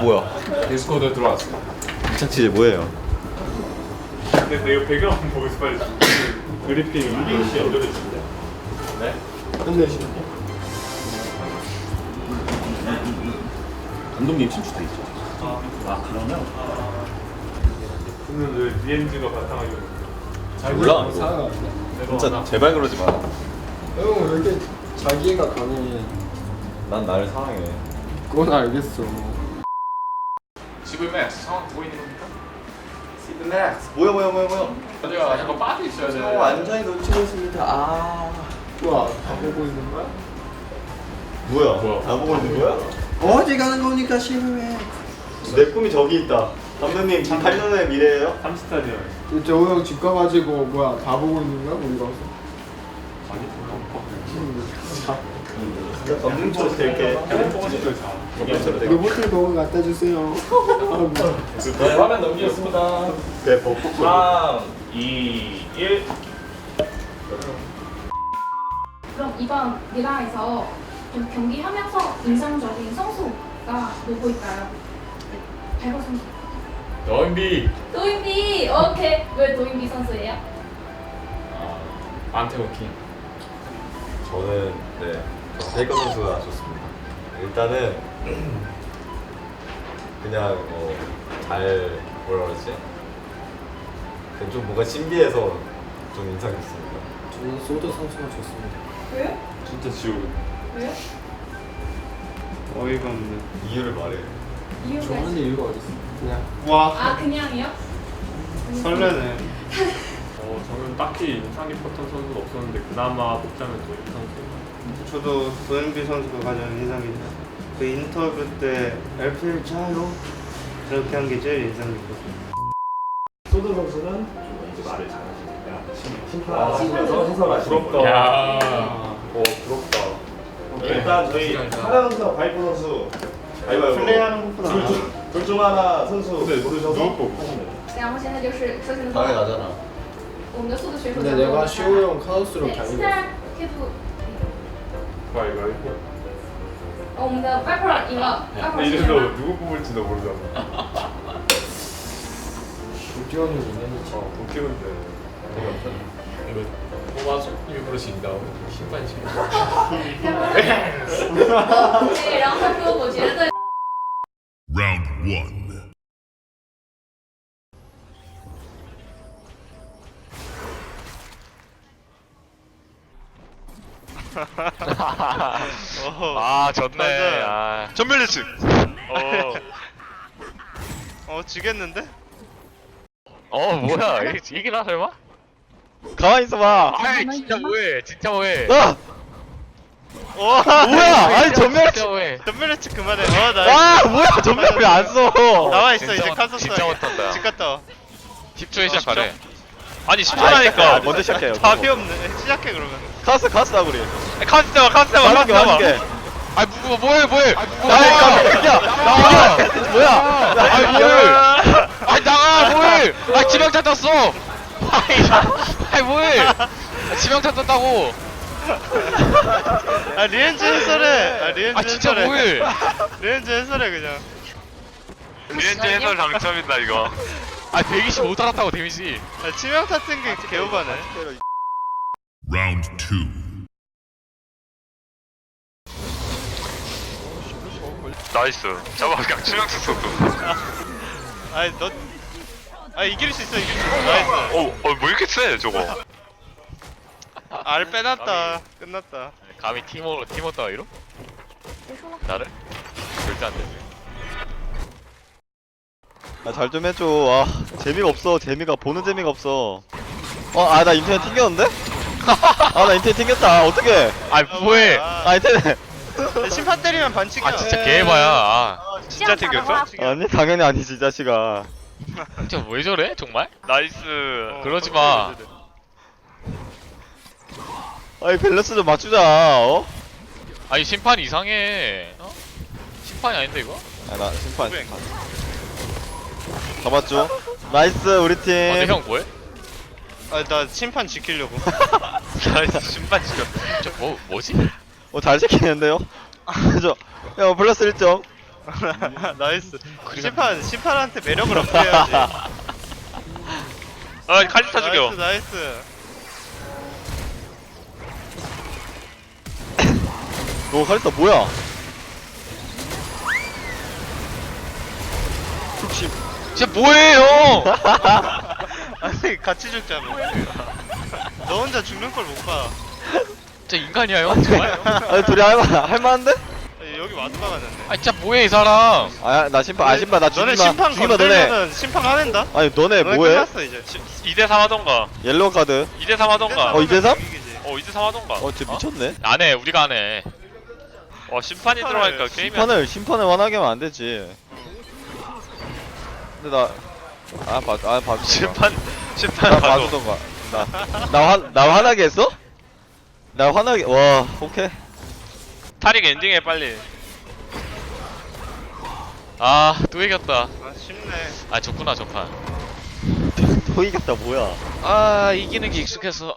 뭐야? 디스코드 들어왔어. 착취 뭐예요? 근데 내가 배경 보고 싶어. 그리핀 이게 씨 연결해 주는데. 네? 끝내시는데? 감독님 친추돼 있죠. 아 그러면 그러면 왜 DMG가 바탕하게 잘 몰라, 이거. 진짜 제발 그러지 마. 형왜 이렇게 자기애가 강해 난 나를 사랑해. 그건 알겠어 지금 맥 상황 보이는 겁니까? 시드맥스. 뭐야 뭐야 뭐야 뭐야. 맞아요. 약간 빠져 있어야 돼. 어, 완전히 놓치고 있습니다. 아. 우와 다 보고 있는 거야? 뭐야? 뭐야? 다 보고 있는 거야? 어디 가는 겁니까 시브맨 내 꿈이 저기 있다. 감독님 지금 8년의 미래예요? 3스타디언. 저형 집 가가지고 뭐야 다 보고 있는 거야 우리 가서? 감독 로봇을 보고 갖다 주세요. 네, 화면 넘기겠습니다. 내 복. 3, 2, 1. 그럼 이번 좀 경기하면서 인상적인 선수가 누구 있까요? 네, 발버 선수. 너인비. 도인비 오케이 왜 도인비 선수예요? 안태호 킹. 저는 네 테이커 선수가 좋습니다. 일단은 그냥 어, 잘 뭐라 그러지? 그냥 좀 뭔가 신비해서 좀 인상 깊습니다. 저는 소드 선수가 좋습니다 왜요? 진짜 지옥. 왜요? 어이가 없네 이유를 말해. 이유가 좋아하는 있- 이유가 어딨어 그냥 아 그냥이요? 설레네 어 저는 딱히 인상 깊었던 선수가 없었는데 그나마 뽑자면 도인비 선수. 저도 도현비 선수가 가장 인상 깊어요. 그 인터뷰 때 LPL 짜요 그렇게 한 게 제일 인상 깊었어요. 소드 선수는 좀 이제 말을 잘하시니까 심판하시면서 해설하시는 부럽다. 야. 네. 어 부럽다. 일단 저희 하나 선수와 바이퍼 선수 가위바위보. 플레이하는 것보다 둘중 하나 선수 근데 고르셔서 누구 뽑고? 하시면 돼요. 然后现在就是说真的， 당연히 나잖아. 我们的速度选手 근데 내가 시호 형 카우스로 对，现 당했어 在 K2 가위바위보. 我们的 Viper 赢了，Viper 근데 是 이래서 谁吗？ 누구 뽑을지도 모르잖아. 조지현이 있는 어 웃기는데. 이거 뽑아서 일부러 진 다음에 신발 신고. 对，然后他说我觉得 Round one. 아 졌네. 아. 전멸 예측. 어. 어 지겠는데? 어 뭐야? 이- 이기나 설마? 가만히 있어봐. 아이 진짜 뭐해? 진짜 뭐해? 아! 와 뭐야? 아니 전멸. 진짜 뭐해? 전멸 예측 그만해. 어나 아 뭐야 전멸 왜 안 써? 나와 있어 이제 못- 칸 썼어. 진짜 못한다. 집 갔다 와. 10초에 시작하래. 아니 아, 먼저 시작해요. 답이 없네. 시작해 그러면. 카스 카스 나구리. 카스 잡아 카스 잡아 말할게 말할게. 아 뭐, 뭐해 뭐해? 아니 깜짝이야. 나와! 이게 뭐야? 아이 뭐해? 아이 나가 뭐해? 아 떴어. 아이 아이 뭐해? 아, 지명타 떴다고. 아 리엔즈 해설해. 아 리엔즈 아 진짜 해설해. 뭐해? 리엔즈 해설해 그냥. 리엔즈 해설 당첨이다 이거. 아125 달았다고 데미지. 아, 치명타 뜬게 개오바네. Round 2. 나이스. 잡아, 그냥 치명 썼어. 아니 너 아, 이길 수 있어 이길 수 있어 나이스 어, 어, 뭐 이렇게 세, 저거. 알 빼놨다 끝났다 감히 티모 티모 따위로? 나를? 절대 안 되지. 아, 잘 좀 해줘. 아, 재미가 없어. 재미가, 보는 재미가 없어. 어, 아, 나 인터넷 튕겼는데? 아, 나 인터넷 튕겼다. 어떡해? 아, 뭐해? 아, 아, 인터넷. 심판 때리면 반칙이야. 아, 진짜 개해봐야. 아, 진짜 튕겼어? 아니, 당연히 아니지, 이 자식아. 진짜 왜 저래, 정말? 나이스. 그러지 마. 아이, 밸런스 좀 맞추자, 어? 아니, 심판 이상해. 어? 심판이 아닌데, 이거? 아, 나 심판. 잡았죠? 나이스, 우리 팀. 아, 근데 형 뭐해? 아나 심판 지키려고. 나 심판 지켰 저, 뭐, 뭐지? 어, 잘 지키는데요? 저, 야, 플러스 1점. 나이스. 심판 심판한테 매력을 어필해야지. 아 칼리스타 죽여 나이스 나이스. 너 카리스타 뭐야? 쟤 뭐해요 아니 같이 죽자며. 너 혼자 죽는 걸 못 봐. 쟤 인간이야 형 좋아요 아니 둘이 할만 할만한데? 아니, 여기 와드 박았는데. 아 진짜 뭐해 이 사람 아나 심판 아 심판 나 너네 죽이마 심판 죽이마 너네. 건들면은 심판 화낸다. 아니 너네 너네 뭐해? 끝났어 이제. 2대3 하던가 옐로우 카드. 2대3 하던가 어, 이대 삼? 이기지. 어 2대3 하던가 어쟤 미쳤네. 안해 우리가 안해 어 심판이 들어가니까 게임이 안 심판을 심판을 wan하게 하면 안 되지. 근데 나 아 봐, 아 봐주던가. 심판 심판 나 봐도 봐주던가. 나나 화 나 화나게 했어? 나 화나게 와 오케이. 타릭 엔딩해 빨리 아 또 이겼다 아 쉽네. 아 졌구나 저판 또 이겼다 뭐야? 아 이기는 게 익숙해서